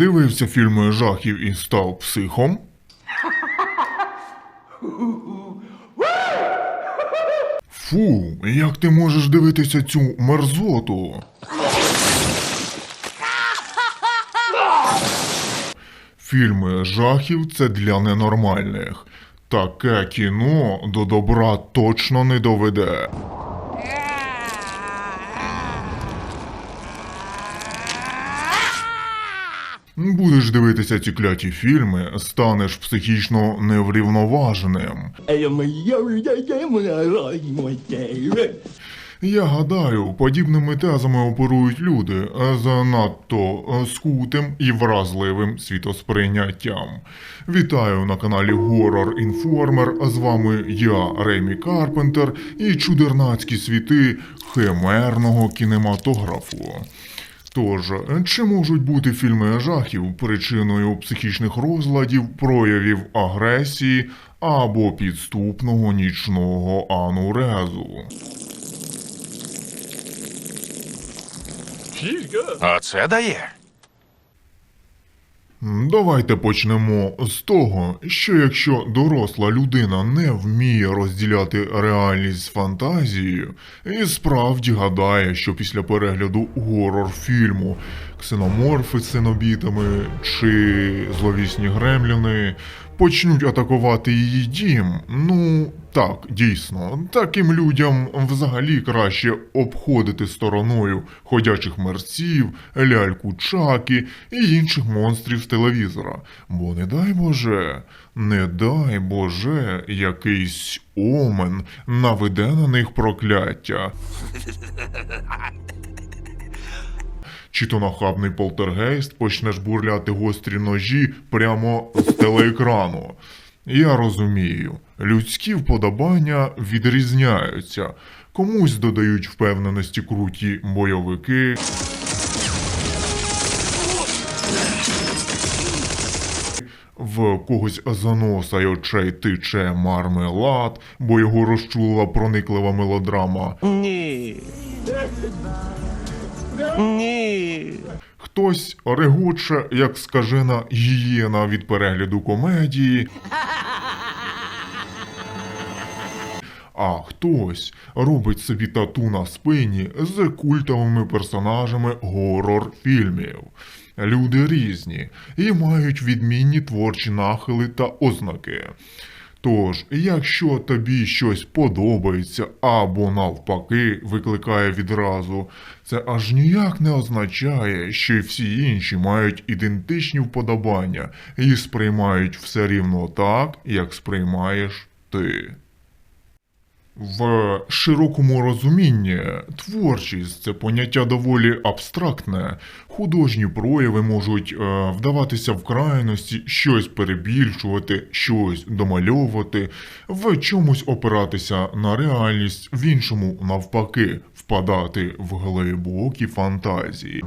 Дивився фільми жахів і став психом? Фу, як ти можеш дивитися цю мерзоту? Фільми жахів це для ненормальних. Таке кіно до добра точно не доведе. Будеш дивитися ці кляті фільми, станеш психічно неврівноваженим. Я гадаю, подібними тезами оперують люди з надто е, скутим і вразливим світосприйняттям. Вітаю на каналі Horror Informer. З вами я, Ремі Карпентер, і чудернацькі світи химерного кінематографу. Тож, чи можуть бути фільми жахів причиною психічних розладів, проявів агресії або підступного нічного анурезу? це дає. Давайте почнемо з того, що якщо доросла людина не вміє розділяти реальність з фантазією, і справді гадає, що після перегляду горор-фільму ксеноморфи з синобітами чи зловісні гремліни почнуть атакувати її дім, ну так, дійсно, таким людям взагалі краще обходити стороною ходячих мерців, ляльку Чакі і інших монстрів з телевізора. Бо не дай Боже, не дай Боже, якийсь омен наведе на них прокляття. Чи то нахабний полтергейст почне жбурляти гострі ножі прямо з телеекрану. Я розумію, людські вподобання відрізняються. Комусь додають впевненості круті бойовики. В когось за носа й очей тиче мармелад, бо його розчулила прониклива мелодрама. Ні. Ні. Хтось регоче, як скажена гієна від перегляду комедії. А хтось робить собі тату на спині з культовими персонажами горор-фільмів. Люди різні і мають відмінні творчі нахили та ознаки. Тож, якщо тобі щось подобається або навпаки викликає відразу, це аж ніяк не означає, що всі інші мають ідентичні вподобання і сприймають все рівно так, як сприймаєш ти. В широкому розумінні творчість це поняття доволі абстрактне. Художні прояви можуть е, вдаватися в крайності, щось перебільшувати, щось домальовувати, в чомусь опиратися на реальність, в іншому навпаки, впадати в глибокі фантазії.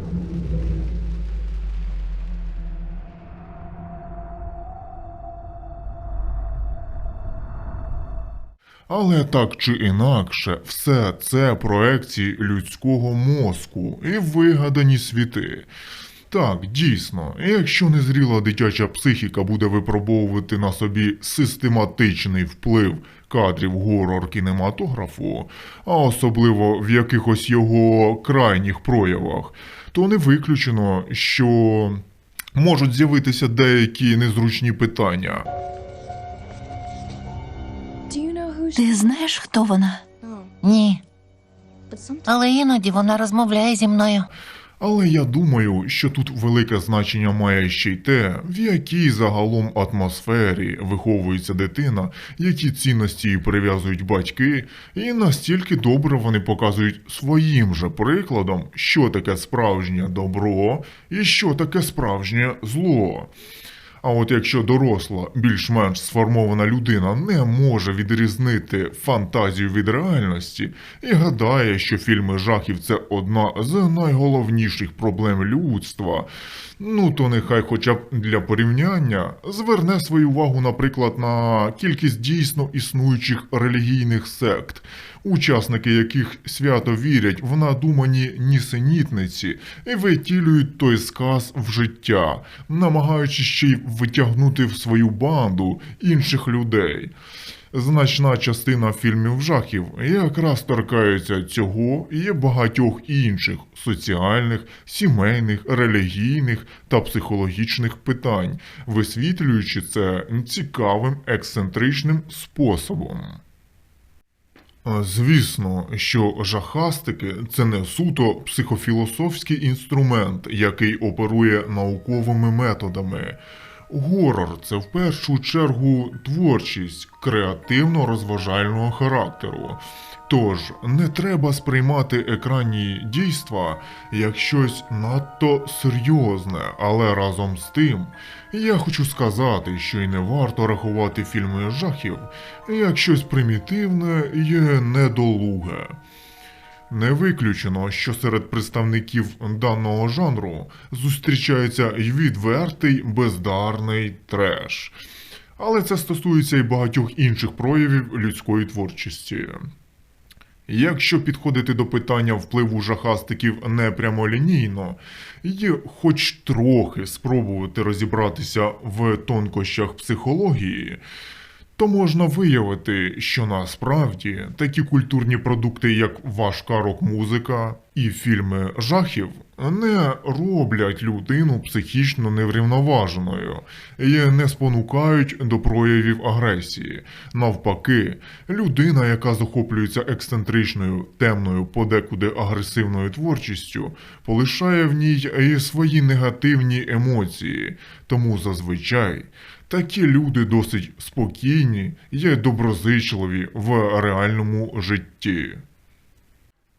Але так чи інакше, все це проекції людського мозку і вигадані світи. Так, дійсно, якщо незріла дитяча психіка буде випробовувати на собі систематичний вплив кадрів горор кінематографу, а особливо в якихось його крайніх проявах, то не виключено, що можуть з'явитися деякі незручні питання. Ти знаєш, хто вона? Ні. Але іноді вона розмовляє зі мною. Але я думаю, що тут велике значення має ще й те, в якій загалом атмосфері виховується дитина, які цінності їй прив'язують батьки, і настільки добре вони показують своїм же прикладом, що таке справжнє добро і що таке справжнє зло. А от якщо доросла, більш-менш сформована людина не може відрізнити фантазію від реальності і гадає, що фільми жахів це одна з найголовніших проблем людства, ну то нехай хоча б для порівняння зверне свою увагу, наприклад, на кількість дійсно існуючих релігійних сект, учасники яких свято вірять в надумані нісенітниці і витілюють той сказ в життя, намагаючись ще й витягнути в свою банду інших людей. Значна частина фільмів жахів якраз торкаються цього і багатьох інших соціальних, сімейних, релігійних та психологічних питань, висвітлюючи це цікавим ексцентричним способом. Звісно, що жахастики це не суто психофілософський інструмент, який оперує науковими методами. Горор це в першу чергу творчість креативно-розважального характеру. Тож не треба сприймати екранні дійства як щось надто серйозне, але разом з тим я хочу сказати, що й не варто рахувати фільми жахів як щось примітивне і недолуге. Не виключено, що серед представників даного жанру зустрічається й відвертий бездарний треш. Але це стосується і багатьох інших проявів людської творчості. Якщо підходити до питання впливу жахастиків не прямолінійно, і хоч трохи спробувати розібратися в тонкощах психології, то можна виявити, що насправді такі культурні продукти, як важка рок-музика і фільми жахів, не роблять людину психічно неврівноваженою і не спонукають до проявів агресії. Навпаки, людина, яка захоплюється ексцентричною, темною, подекуди агресивною творчістю, полишає в ній і свої негативні емоції. Тому зазвичай такі люди досить спокійні є доброзичливі в реальному житті.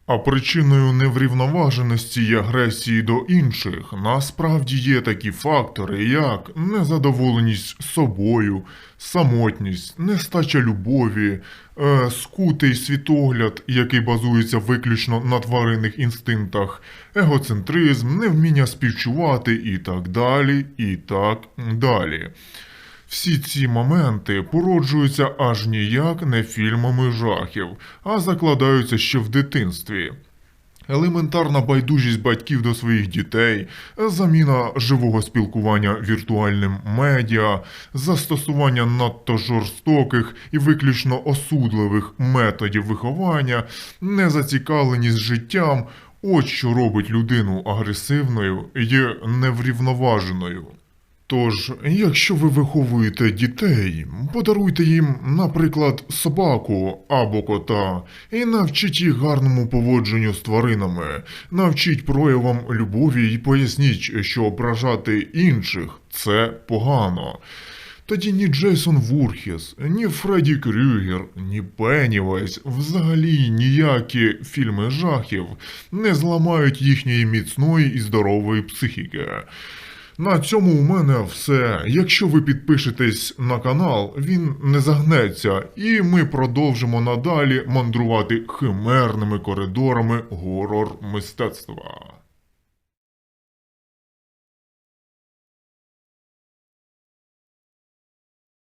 А причиною неврівноваженості і агресії до інших насправді є такі фактори, як незадоволеність собою, самотність, нестача любові, е, скутий світогляд, який базується виключно на тваринних інстинктах, егоцентризм, невміння співчувати і так далі, і так далі. Всі ці моменти породжуються аж ніяк не фільмами жахів, а закладаються ще в дитинстві. Елементарна байдужість батьків до своїх дітей, заміна живого спілкування віртуальним медіа, застосування надто жорстоких і виключно осудливих методів виховання, незацікавленість життям от що робить людину агресивною і неврівноваженою. Тож, якщо ви виховуєте дітей, подаруйте їм, наприклад, собаку або кота, і навчіть їх гарному поводженню з тваринами, навчіть проявам любові і поясніть, що ображати інших це погано. Тоді ні Джейсон Вурхіс, ні Фредді Крюгер, ні Пеннівайс, взагалі ніякі фільми жахів не зламають їхньої міцної і здорової психіки. На цьому у мене все. Якщо ви підпишетесь на канал, він не загнеться, і ми продовжимо надалі мандрувати химерними коридорами горор мистецтва.